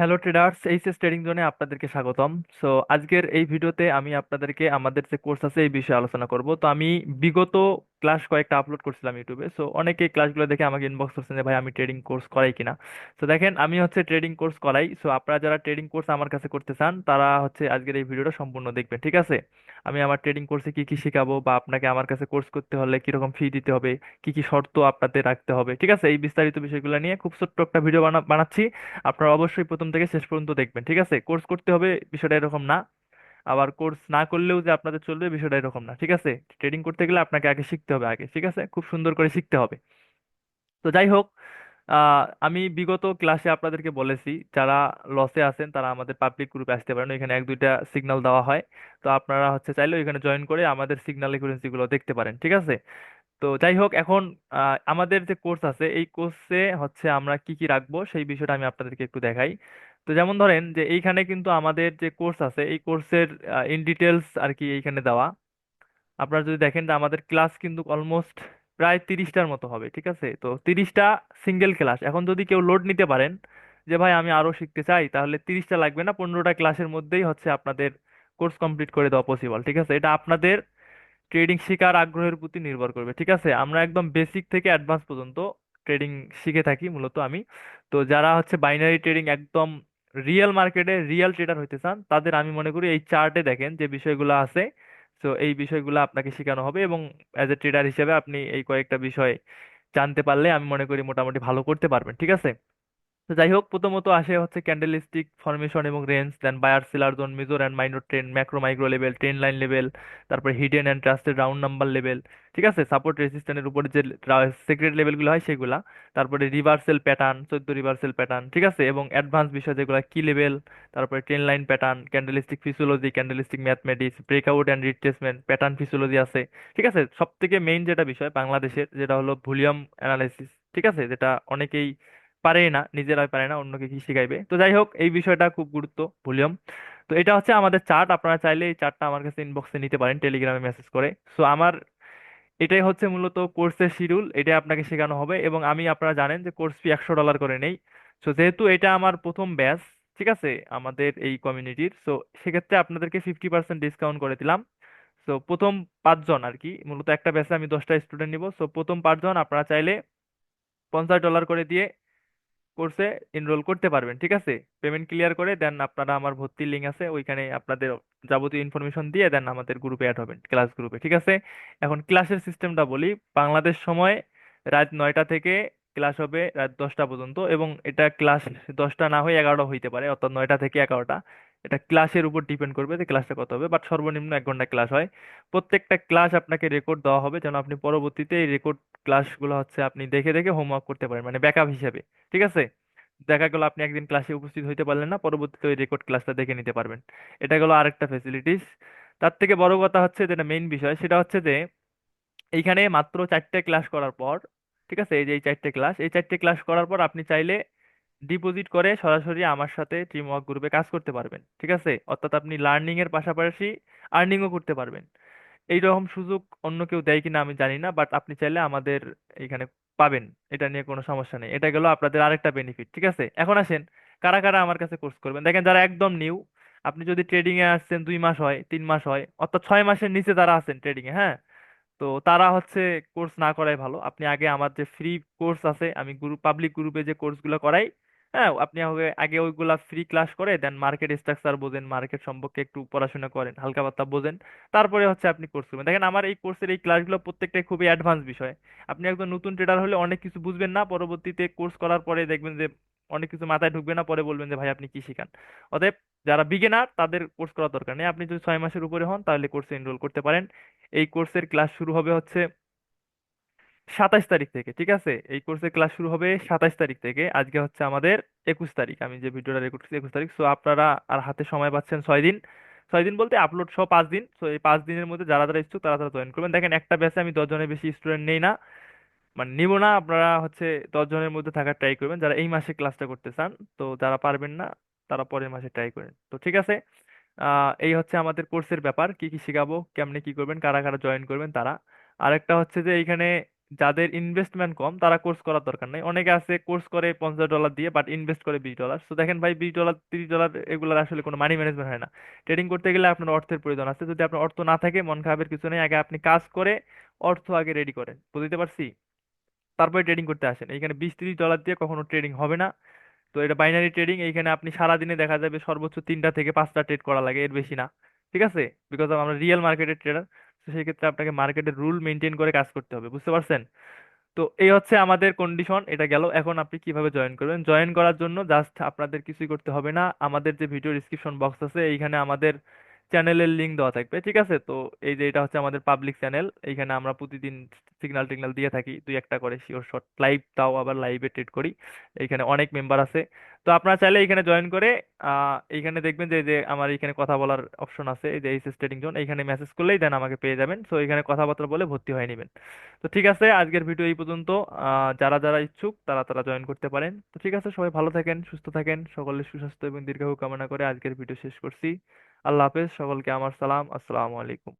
Hello traders HS trading জোনে আপনাদেরকে স্বাগতম। সো আজকের এই ভিডিওতে আমি আপনাদেরকে আমাদের যে কোর্স আছে, এই বিষয়ে আলোচনা করব। তো আমি বিগত ক্লাস কয়েকটা আপলোড করছিলাম ইউটিউবে সো অনেকে ক্লাসগুলো দেখে আমাকে ইনবক্স করছেন যে, ভাই, আমি ট্রেডিং কোর্স করাই কিনা? সো দেখেন, আমি হচ্ছে ট্রেডিং কোর্স করাই। সো আপনারা যারা ট্রেডিং কোর্স আমার কাছে করতে চান, তারা হচ্ছে আজকের এই ভিডিওটা সম্পূর্ণ দেখবেন, ঠিক আছে? আমি আমার ট্রেডিং কোর্সে কি কি শেখাবো বা আপনাকে আমার কাছে কোর্স করতে হলে কীরকম ফি দিতে হবে, কি কি শর্ত আপনাদের রাখতে হবে, ঠিক আছে? এই বিস্তারিত বিষয়গুলো নিয়ে খুব ছোট্ট একটা ভিডিও বানা, বানাচ্ছি। আপনারা অবশ্যই প্রথম থেকে শেষ পর্যন্ত দেখবেন, ঠিক আছে? কোর্স করতে হবে, বিষয়টা এরকম না। আবার কোর্স না করলেও যে আপনাদের চলবে বিষয়টা এরকম না, ঠিক আছে? ট্রেডিং করতে গেলে আপনাকে আগে শিখতে হবে আগে, ঠিক আছে? খুব সুন্দর করে শিখতে হবে। তো যাই হোক আমি বিগত ক্লাসে আপনাদেরকে বলেছি, যারা লসে আছেন তারা আমাদের পাবলিক গ্রুপে আসতে পারেন। এখানে এক, দুইটা সিগন্যাল দেওয়া হয়। তো আপনারা হচ্ছে চাইলে এখানে জয়েন করে আমাদের সিগনাল রেফারেন্সগুলো দেখতে পারেন, ঠিক আছে? তো যাই হোক, এখন আমাদের যে কোর্স আছে, এই কোর্সে হচ্ছে আমরা কি কি রাখব সেই বিষয়টা আমি আপনাদেরকে একটু দেখাই। তো যেমন ধরেন যে এইখানে কিন্তু আমাদের যে কোর্স আছে, এই কোর্সের ইন ডিটেলস আর কি এইখানে দেওয়া। আপনারা যদি দেখেন যে আমাদের ক্লাস কিন্তু অলমোস্ট প্রায় তিরিশটার মতো হবে, ঠিক আছে? তো তিরিশটা সিঙ্গেল ক্লাস এখন যদি কেউ লোড নিতে পারেন যে, ভাই, আমি আরও শিখতে চাই, তাহলে তিরিশটা লাগবে না, পনেরোটা ক্লাসের মধ্যেই হচ্ছে আপনাদের কোর্স কমপ্লিট করে দেওয়া পসিবল ঠিক আছে? এটা আপনাদের ট্রেডিং শেখার আগ্রহের প্রতি নির্ভর করবে, ঠিক আছে? আমরা একদম বেসিক থেকে অ্যাডভান্স পর্যন্ত ট্রেডিং শিখে থাকি, মূলত আমি। তো যারা হচ্ছে বাইনারি ট্রেডিং একদম রিয়েল মার্কেটে রিয়েল ট্রেডার হইতে চান, তাদের আমি মনে করি এই চার্টে দেখেন যে বিষয়গুলো আছে। তো এই বিষয়গুলো আপনাকে শেখানো হবে এবং অ্যাজ এ ট্রেডার হিসেবে আপনি এই কয়েকটা বিষয় জানতে পারলে আমি মনে করি মোটামুটি ভালো করতে পারবেন, ঠিক আছে? তো যাই হোক, প্রথমত আসে হচ্ছে ক্যান্ডেলস্টিক ফরমেশন এবং range then buyer seller zone major and minor trend macro micro level trend line level তারপরে hidden and trusted round number level ঠিক আছে? সাপোর্ট রেজিস্ট্যান্টের উপরে যে সিক্রেট লেভেলগুলো হয় সেগুলা, তারপরে রিভার্সেল প্যাটার্ন চোদ্দ রিভার্সেল প্যাটার্ন ঠিক আছে? এবং অ্যাডভান্স বিষয় যেগুলো কি লেভেল তারপরে trend line pattern candlestick physiology candlestick mathematics breakout and retracement pattern physiology আছে, ঠিক আছে? সব থেকে মেইন যেটা বিষয় বাংলাদেশের, যেটা হলো ভলিউম অ্যানালাইসিস ঠিক আছে? যেটা অনেকেই পারে না, নিজেরাই পারে না, অন্যকে কি শিখাইবে? তো যাই হোক, এই বিষয়টা খুব গুরুত্ব, ভলিউম। তো এটা হচ্ছে আমাদের চার্ট, আপনারা চাইলে এই চার্টটা আমার কাছে ইনবক্সে নিতে পারেন, টেলিগ্রামে মেসেজ করে। সো আমার এটাই হচ্ছে মূলত কোর্সের শিডিউল এটা আপনাকে শেখানো হবে এবং আমি, আপনারা জানেন যে কোর্স ফি একশো ডলার করে নেই। সো যেহেতু এটা আমার প্রথম ব্যাচ, ঠিক আছে, আমাদের এই কমিউনিটির সো সেক্ষেত্রে আপনাদেরকে ফিফটি পার্সেন্ট ডিসকাউন্ট করে দিলাম। সো প্রথম পাঁচজন আর কি, মূলত একটা ব্যাচে আমি দশটা স্টুডেন্ট নিব। সো প্রথম পাঁচজন, আপনারা চাইলে পঞ্চাশ ডলার করে দিয়ে কোর্সে এনরোল করতে পারবেন, ঠিক আছে? পেমেন্ট ক্লিয়ার করে দেন আপনারা আমার ভর্তির লিঙ্ক আছে, ওইখানে আপনাদের যাবতীয় ইনফরমেশন দিয়ে দেন আমাদের গ্রুপে অ্যাড হবেন ক্লাস গ্রুপে ঠিক আছে? এখন ক্লাসের সিস্টেমটা বলি, বাংলাদেশ সময় রাত নয়টা থেকে ক্লাস হবে রাত দশটা পর্যন্ত এবং এটা ক্লাস দশটা না হয়ে এগারোটা হইতে পারে, অর্থাৎ নয়টা থেকে এগারোটা। এটা ক্লাসের উপর ডিপেন্ড করবে যে ক্লাসটা কত হবে বাট সর্বনিম্ন এক ঘণ্টা ক্লাস হয়। প্রত্যেকটা ক্লাস আপনাকে রেকর্ড দেওয়া হবে, যেন আপনি পরবর্তীতে এই রেকর্ড ক্লাসগুলো হচ্ছে আপনি দেখে দেখে হোমওয়ার্ক করতে পারেন মানে ব্যাকআপ হিসেবে, ঠিক আছে? দেখা গেল আপনি একদিন ক্লাসে উপস্থিত হইতে পারলেন না, পরবর্তীতে ওই রেকর্ড ক্লাসটা দেখে নিতে পারবেন। এটা গেল আরেকটা ফেসিলিটিস তার থেকে বড় কথা হচ্ছে যেটা মেইন বিষয়, সেটা হচ্ছে যে, এইখানে মাত্র চারটে ক্লাস করার পর ঠিক আছে? এই যে এই চারটে ক্লাস এই চারটে ক্লাস করার পর আপনি চাইলে ডিপোজিট করে সরাসরি আমার সাথে টিম ওয়ার্ক গ্রুপে কাজ করতে পারবেন, ঠিক আছে? অর্থাৎ আপনি লার্নিং এর পাশাপাশি আর্নিংও করতে পারবেন। এইরকম সুযোগ অন্য কেউ দেয় কিনা আমি জানি না বাট আপনি চাইলে আমাদের এখানে পাবেন। এটা নিয়ে কোনো সমস্যা নেই। এটা গেল আপনাদের আরেকটা বেনিফিট ঠিক আছে? এখন আসেন, কারা কারা আমার কাছে কোর্স করবেন? দেখেন, যারা একদম নিউ আপনি যদি ট্রেডিং এ আসছেন দুই মাস হয়, তিন মাস হয়, অর্থাৎ ছয় মাসের নিচে যারা আছেন ট্রেডিং এ হ্যাঁ? তো তারা হচ্ছে কোর্স না করাই ভালো। আপনি আগে আমার যে ফ্রি কোর্স আছে, আমি গ্রুপ পাবলিক গ্রুপে যে কোর্সগুলো করাই হ্যাঁ আপনি আগে ওইগুলা ফ্রি ক্লাস করে দেন মার্কেট স্ট্রাকচার বোঝেন মার্কেট সম্পর্কে একটু পড়াশোনা করেন, হালকা পাতলা বোঝেন। তারপরে হচ্ছে আপনি কোর্স করবেন। দেখেন আমার এই কোর্সের এই ক্লাসগুলো প্রত্যেকটাই খুবই অ্যাডভান্স বিষয়। আপনি একজন নতুন ট্রেডার হলে অনেক কিছু বুঝবেন না, পরবর্তীতে কোর্স করার পরে দেখবেন যে অনেক কিছু মাথায় ঢুকবে না, পরে বলবেন যে, ভাই, আপনি কি শিখান? অতএব যারা বিগিনার তাদের কোর্স করার দরকার নেই। আপনি যদি ছয় মাসের উপরে হন তাহলে কোর্সে এনরোল করতে পারেন। এই কোর্সের ক্লাস শুরু হবে হচ্ছে সাতাইশ তারিখ থেকে, ঠিক আছে? এই কোর্সের ক্লাস শুরু হবে সাতাইশ তারিখ থেকে, আজকে হচ্ছে আমাদের একুশ তারিখ, আমি যে ভিডিওটা রেকর্ড করছি একুশ তারিখ সো আপনারা আর হাতে সময় পাচ্ছেন ছয় দিন ছয় দিন বলতে আপলোড সহ পাঁচ দিন সো এই পাঁচ দিনের মধ্যে যারা যারা ইচ্ছুক তারা তারা জয়েন করবেন। দেখেন একটা ব্যাচে আমি দশ জনের বেশি স্টুডেন্ট নেই না মানে নিব না, আপনারা হচ্ছে দশজনের মধ্যে থাকার ট্রাই করবেন, যারা এই মাসে ক্লাসটা করতে চান, তো যারা পারবেন না, তারা পরের মাসে ট্রাই করেন, তো ঠিক আছে? এই হচ্ছে আমাদের কোর্সের ব্যাপার। কি কি শেখাবো? কেমনে কি করবেন? কারা কারা জয়েন করবেন? তারা। আরেকটা হচ্ছে যে, এইখানে যাদের ইনভেস্টমেন্ট কম, তারা কোর্স করার দরকার নাই। অনেকে আছে কোর্স করে পঞ্চাশ ডলার দিয়ে বাট ইনভেস্ট করে বিশ ডলার তো দেখেন ভাই, বিশ ডলার তিরিশ ডলার এগুলোর আসলে কোনো মানি ম্যানেজমেন্ট হয় না। ট্রেডিং করতে গেলে আপনার অর্থের প্রয়োজন আছে। যদি আপনার অর্থ না থাকে, মন খারাপের কিছু নেই, আগে আপনি কাজ করে অর্থ আগে রেডি করেন। বুঝতে পারছি? তারপরে ট্রেডিং করতে আসেন। এখানে বিশ, তিরিশ ডলার দিয়ে কখনো ট্রেডিং হবে না। তো এটা বাইনারি ট্রেডিং এইখানে আপনি সারাদিনে দেখা যাবে সর্বোচ্চ তিনটা থেকে পাঁচটা ট্রেড করা লাগে, এর বেশি না। ঠিক আছে? বিকজ আমরা রিয়েল মার্কেটের ট্রেডার তো সেই ক্ষেত্রে আপনাকে মার্কেটের রুল মেনটেন করে কাজ করতে হবে, বুঝতে পারছেন? তো এই হচ্ছে আমাদের কন্ডিশন এটা গেল। এখন আপনি কীভাবে জয়েন করবেন? জয়েন করার জন্য জাস্ট আপনাদের কিছুই করতে হবে না। আমাদের যে ভিডিও ডিসক্রিপশন বক্স আছে, এইখানে আমাদের চ্যানেলের লিংক দেওয়া থাকবে, ঠিক আছে? তো এই যে এটা হচ্ছে আমাদের পাবলিক চ্যানেল এইখানে আমরা প্রতিদিন সিগন্যাল টিগনাল দিয়ে থাকি, দুই একটা করে শিওর শট লাইভ তাও আবার লাইভে ট্রেড করি, এইখানে অনেক মেম্বার আছে। তো আপনারা চাইলে এখানে জয়েন করে এইখানে দেখবেন যে যে আমার এখানে কথা বলার অপশন আছে, এই যে এইচএস ট্রেডিং জোন এইখানে মেসেজ করলেই দেন আমাকে পেয়ে যাবেন। সো এখানে কথাবার্তা বলে ভর্তি হয়ে নেবেন। তো ঠিক আছে, আজকের ভিডিও এই পর্যন্ত। যারা যারা ইচ্ছুক, তারা তারা জয়েন করতে পারেন। তো ঠিক আছে, সবাই ভালো থাকেন, সুস্থ থাকেন সকলের সুস্বাস্থ্য এবং দীর্ঘায়ু কামনা করে আজকের ভিডিও শেষ করছি। আল্লাহ হাফেজ সকলকে আমার সালাম আসসালামু আলাইকুম